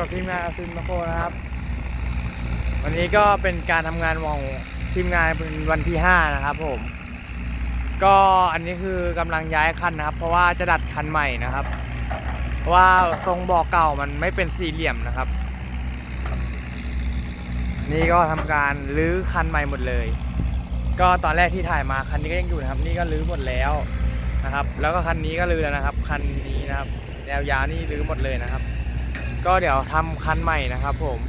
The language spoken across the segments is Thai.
กับทีมงานอาซินมาโคนะครับ วันนี้ก็เป็นการทำงานของทีมงานเป็นวันที่ห้านะครับผม ก็อันนี้คือกำลังย้ายคันนะครับ เพราะว่าจะดัดคันใหม่นะครับ เพราะว่าทรงเบอกเก่ามันไม่เป็นสี่เหลี่ยมนะครับ นี่ก็ทำการรื้อคันใหม่หมดเลย ก็ตอนแรกที่ถ่ายมาคันนี้ก็ยังอยู่นะครับ นี่ก็รื้อหมดแล้วนะครับ แล้วก็คันนี้ก็รื้อแล้วนะครับ คันนี้นะครับแนวยาวนี่รื้อหมดเลยนะครับ ก็เดี๋ยวทำคันใหม่นะครับผม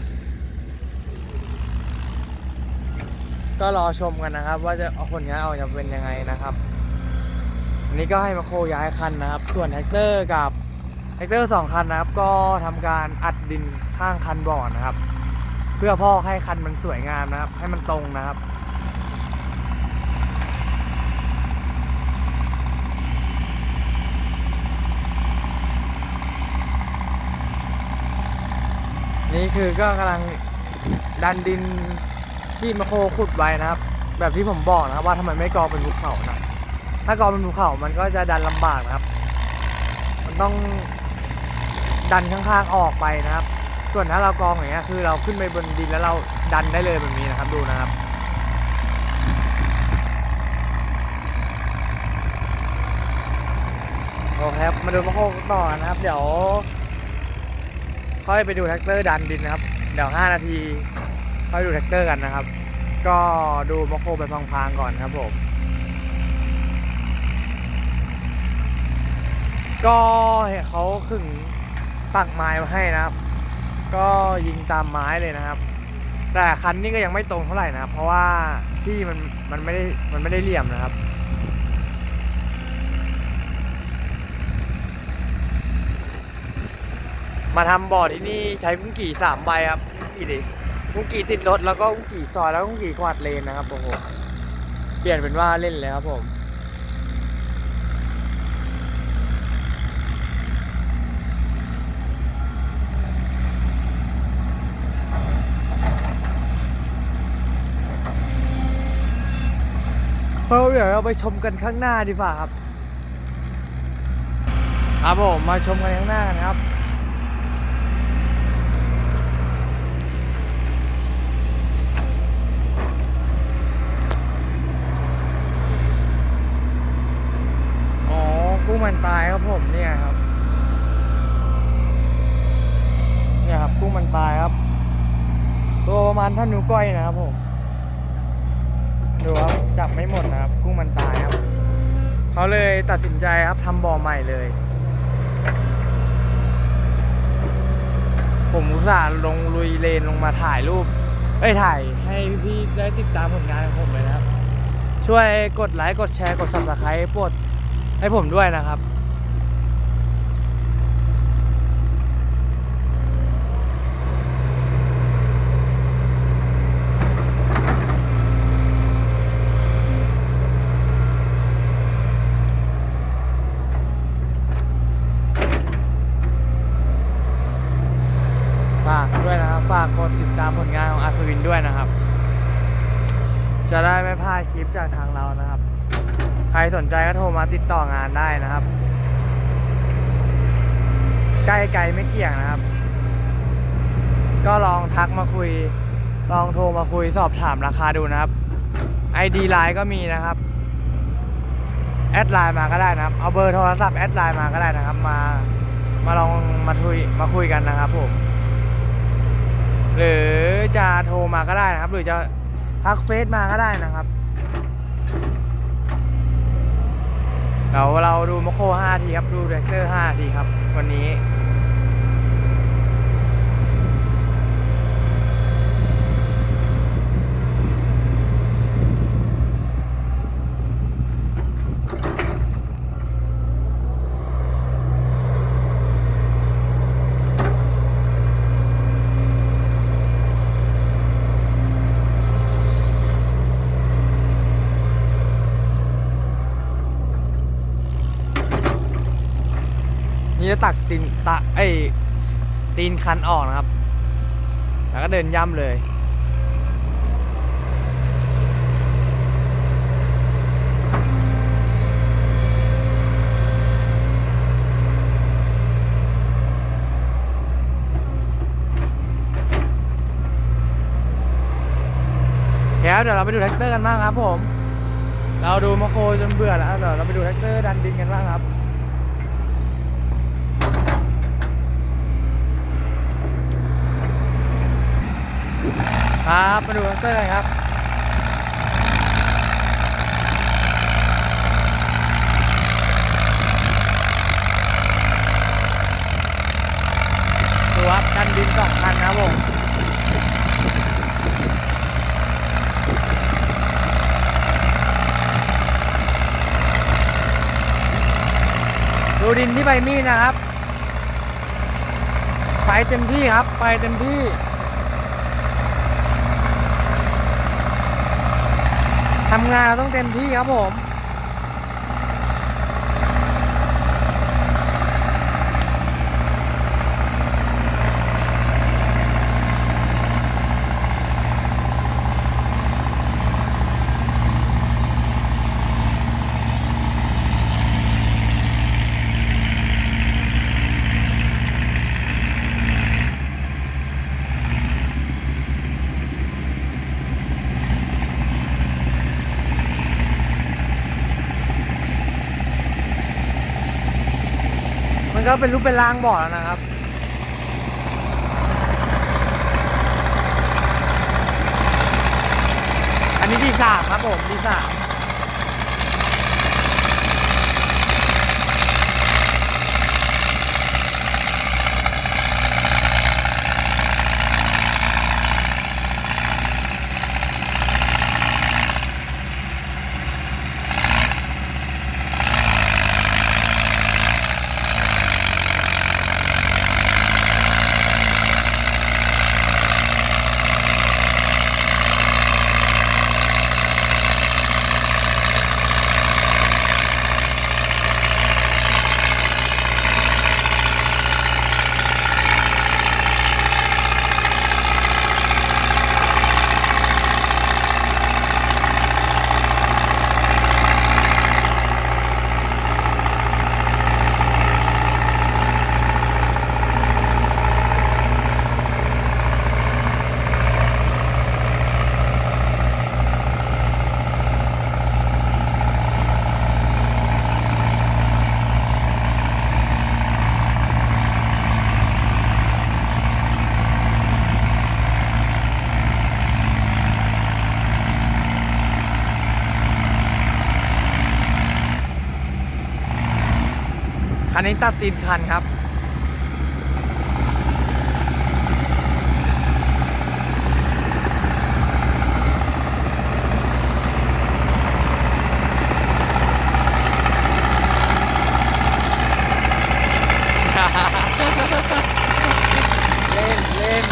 ก็รอชมกันนะครับ ว่าจะเอาผลงานออกจะเป็นยังไงนะครับอันนี้ก็ให้มาโคย้ายคันนะครับ ส่วนแท็กเตอร์กับแท็กเตอร์สองคันนะครับ ก็ทำการอัดดินข้างคันบ่อนะครับ เพื่อพอกให้คันมันสวยงามนะครับ ให้มันตรงนะครับ นี่คือก็กำลังดันดินที่มะโคขุดไว้นะครับ แบบที่ผมบอกนะครับว่าทำไมไม่กองเป็นภูเขานะถ้ากองเป็นภูเขา มันก็จะดันลำบากนะครับ มันต้องดันข้างๆออกไปนะครับ ส่วนถ้าเรากองอย่างเงี้ยคือเราขึ้นไปบนดินแล้วเราดันได้เลยแบบนี้นะครับดูนะครับโอเคครับมาดูมะโคต่อนะครับ เดี๋ยว ค่อยไปดูแท็กเตอร์ดันดินนะครับ เดี๋ยว 5 นาที ค่อยดูแท็กเตอร์กันนะครับ ก็ดูมะโคไปพลางๆก่อนครับผมก็เห็นเขาขึงปักไม้มาให้นะครับ ก็ยิงตามไม้เลยนะครับ แต่คันนี้ก็ยังไม่ตรงเท่าไหร่นะครับเพราะว่าที่มันมันไม่ได้มันไม่ได้เหลี่ยมนะครับ มาทำบ่อที่นี่ใช้กุ้งกี่สามใบครับกุ้งกี่ดิกุ้งกี่ติดรถแล้วก็กุ้งกี่ซอยแล้วก็กุ้งกี่ขวาดเลนนะครับโอ้โหเปลี่ยนเป็นว่าเล่นเลยครับผมเราเดี๋ยวเราไปชมกันข้างหน้าดีกว่าครับครับผมมาชมกันข้างหน้ากันครับ อ๋อกุ้งมันตายครับผมเนี่ยครับ เนี่ยครับกุ้งมันตายครับ ตัวประมาณ เท่านิ้วก้อยนะครับผม ดูครับจับไม่หมดนะครับ กุ้งมันตายครับ เขาเลยตัดสินใจครับทำบ่อใหม่เลย ผมอุตส่าห์ลงลุยเลนลงมาถ่ายรูปเอ้ยถ่ายให้พี่ๆได้ติดตามผลงานของผมเลยนะครับ ช่วยกดไลค์กดแชร์กด subscribe ปลดให้ผมด้วยนะครับ ฝากด้วยนะครับ ฝากกดติดตามผลงานของอัศวินด้วยนะครับ จะได้ไม่พลาดคลิปจากทางเรานะครับ ใครสนใจก็โทรมาติดต่องานได้นะครับ ใกล้ไกลไม่เกี่ยงนะครับ ก็ลองทักมาคุย ลองโทรมาคุยสอบถามราคาดูนะครับ ID ไลน์ก็มีนะครับ แอดไลน์มาก็ได้นะครับ เอาเบอร์โทรศัพท์แอดไลน์มาก็ได้นะครับ มา มาลองมาคุยมาคุยกันนะครับผม หรือจะโทรมาก็ได้นะครับ หรือจะทักเฟซมาก็ได้นะครับเดี๋ยวเราดูมโค5ทีครับ ดูเรคเตอร์5ทีครับ วันนี้ นี่จะตักตีนตะไอตีนคันออกนะครับ แล้วก็เดินย่ำเลยแรับเดี๋ยวเราไปดูแท็กเตอร์กันบ้างครับผม เราดูมาโคจนเบื่อแล้วเดี๋ยวเราไปดูแท็กเตอร์ดันดินกันบ้างครับ ครับมาดูแท็กเตอร์กันครับดูครับดันดินสองคันนะบผมดูดินที่ใบมีดนะครับ ไปเต็มที่ครับ ไปเต็มที่ ทำงานเราต้องเต็มที่ครับผม มันก็เป็นรูปเป็นรางบ่อแล้วนะครับอันนี้ดีสามครับผมดีสาม นนี้ตัดตีนคันครับ เล่นเล่น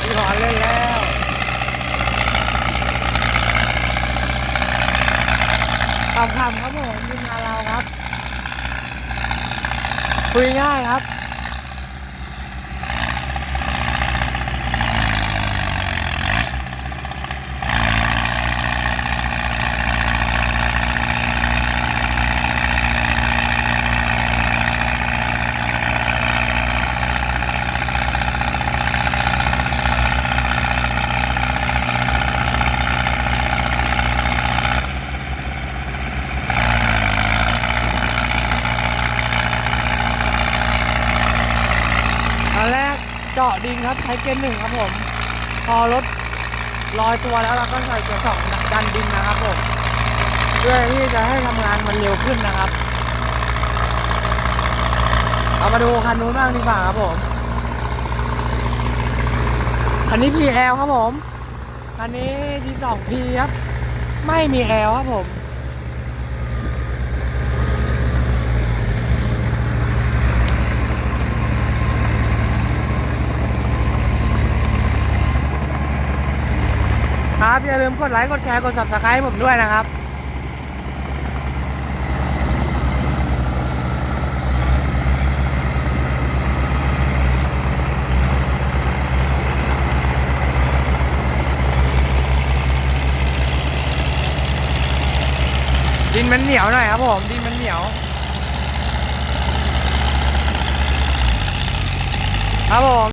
พี่ขอเล่นแล้วขำๆครับผมทีมงานเราครับ คุยง่ายครับ ตอนแรก เจาะดินครับใช้เกณฑ์หนึ่งครับผม พอรถลอยตัวแล้วเราก็ใส่เกียร์สองดันดินนะครับผมเพื่อที่จะให้ทำงานมันเร็วขึ้นนะครับ เอามาดูคันนู้นบ้างดีกว่าครับผมคันนี้ PL ครับผมคันนี้ D2P ครับ ไม่มี L ครับผม อย่าลืมกดไลค์ กดแชร์ กด subscribe ให้ผมด้วยนะครับดินมันเหนียวหน่อยครับผมดินมันเหนียว ครับผม